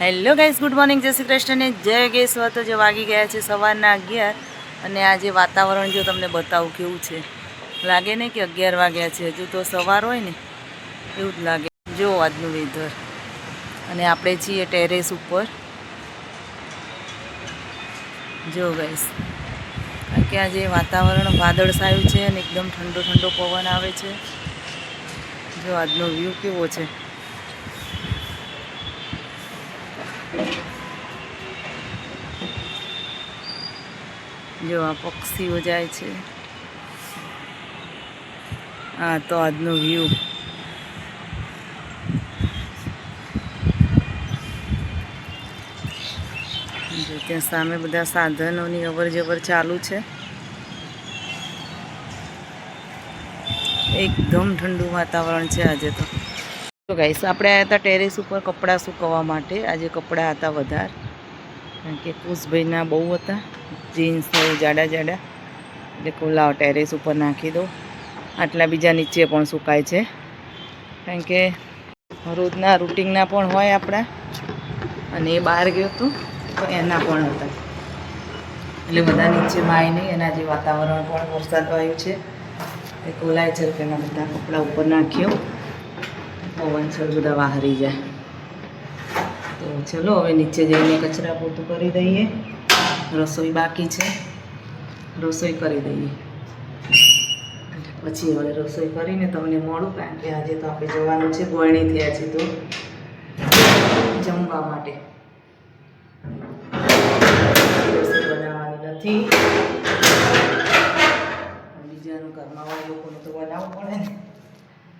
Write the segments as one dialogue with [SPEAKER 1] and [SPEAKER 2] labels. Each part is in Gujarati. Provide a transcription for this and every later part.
[SPEAKER 1] હેલો ગાઈસ, ગુડ મોર્નિંગ, જય શ્રી કૃષ્ણ ને જય ગેસવા તો જે વાગી ગયા છે સવારના અગિયાર અને આજે વાતાવરણ જો તમને બતાવું કેવું છે. લાગે ને કે અગિયાર વાગ્યા છે, હજુ તો સવાર હોય ને, એવું જ લાગે. જો આજનું વેધર અને આપણે છીએ ટેરેસ ઉપર. જો ગાઈસ, કારણ કે આજે વાતાવરણ વાદળછાયું છે અને એકદમ ઠંડો ઠંડો પવન આવે છે. જો આજનો વ્યૂ કેવો છે? જો આ પક્ષીઓ જાય છે. હા તો આજનો વ્યૂ ત્યાં સામે બધા સાધનોની અવર જવર ચાલુ છે. એકદમ ઠંડુ વાતાવરણ છે આજે તો. તો ગાઈસ આપણે આવ્યા હતા ટેરેસ ઉપર કપડાં સુકવવા માટે. આજે કપડાં હતા વધારે. કારણ કે કુશભાઈના બહુ હતા. જીન્સ થયું જાડા જાડા. એટલે કહું ટેરેસ ઉપર નાખી દો આટલા બીજા નીચે પણ સુકાય છે. કારણ કે રોજના રૂટિનના પણ હોય આપણા. અને એ બહાર ગયો હતો, તો એના પણ હતા. એટલે બધા નીચે માય નહીં, એના જે વાતાવરણ પણ વરસાદ આવ્યું છે, એ કોલાય છે તેના બધા કપડાં ઉપર નાખ્યો. પવન છે બધા વાહરી જાય. તો ચલો હવે નીચે જઈને કચરા પોતું કરી દઈએ. રસોઈ બાકી છે. રસોઈ કરી દઈએ. પછી હવે રસોઈ કરીને તમને મળું, કારણ કે આજે તો આપણે જવાનું છે ગોળણી થયા છે તો. જમવા માટે. રસોઈ બનાવવાની નથી. બીજાનું ઘરમાં લોકોનું તો બનાવવું પડે ને.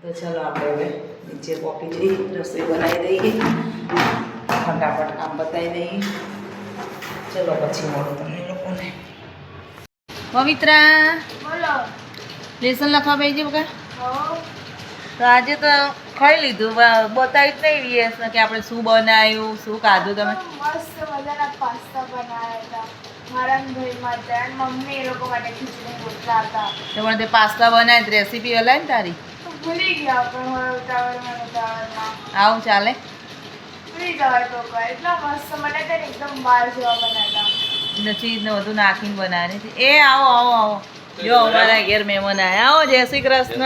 [SPEAKER 1] તો ચાલો આપણે હવે નીચે પોકી જઈએ રસોઈ બનાવી દઈએ. ફટાફટ કામ બતાવી દઈએ. ચલો પછી મળું તમને લોકોને. પવિત્રા
[SPEAKER 2] બોલો
[SPEAKER 1] લેસન લખવા બેસી બકા.
[SPEAKER 2] હો
[SPEAKER 1] તો આજે તો ખાઈ લીધું બતાવી જ નહીં વીએસને કે આપણે શું બનાવ્યું શું ખાધું તમે.
[SPEAKER 2] મસ્ત મજાના પાસ્તા બનાવ્યા હતા. મારા ભાઈ માટે મમ્મી એ લોકો માટે ખીચડી રોટલા હતા.
[SPEAKER 1] તો પણ તે પાસ્તા બનાવી રેસીપી અલાય ને તારી?
[SPEAKER 2] ભૂલી ગયા પણ હવે ઉતાવળમાં ઉતાવળમાં.
[SPEAKER 1] આવું ચાલે?
[SPEAKER 2] ભૂલી જવાય તો કોઈ એટલા મસ્ત મને તેને એકદમ બહાર જેવા બનાવ્યા.
[SPEAKER 1] ચીઝ ને બધું નાખીને બનાવે એ આવો આવો આવો. જો અમારા ઘેર મહેમાન આવ્યા આવો જય શ્રી કૃષ્ણ.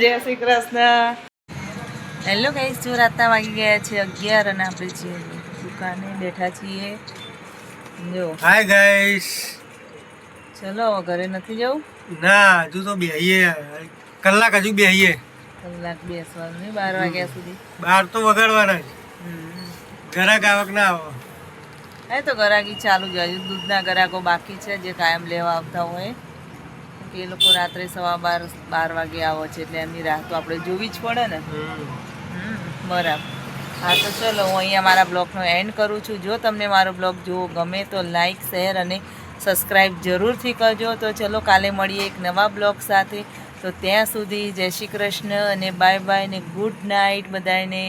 [SPEAKER 1] જય શ્રી કૃષ્ણ. હેલો કઈ જો રાતના વાગી ગયા છે અગિયાર અને આપણે છીએ દુકાને બેઠા છીએ. જો.
[SPEAKER 3] હાય ગાઈસ
[SPEAKER 1] ચલો હવે ઘરે નથી જવું?
[SPEAKER 3] ના હજુ તો બેહીએ. કલાક હજુ બેહીએ.
[SPEAKER 1] કલાક બેસવાનું નહીં બાર વાગ્યા સુધી.
[SPEAKER 3] બાર તો વગાડવાના જ. ઘરાક આવક ના આવો
[SPEAKER 1] એ તો ગરાકી ચાલુ જ હજુ દૂધના ગરાકો બાકી છે જે કાયમ લેવા આવતા હોય. કે એ લોકો રાત્રે સવા બાર બાર વાગે આવો છે એટલે એમની રાહ તો આપણે જોવી જ પડે ને. બરાબર. હા તો ચલો હું અહીંયા મારા બ્લોગનો એન્ડ કરું છું. જો તમને મારો બ્લોગ જોવો ગમે તો લાઈક શેર અને સબસ્ક્રાઈબ જરૂરથી કરજો. તો ચલો કાલે મળીએ એક નવા બ્લોગ સાથે. તો ત્યાં સુધી જય શ્રી કૃષ્ણ અને બાય બાય ને ગુડ નાઇટ બધાને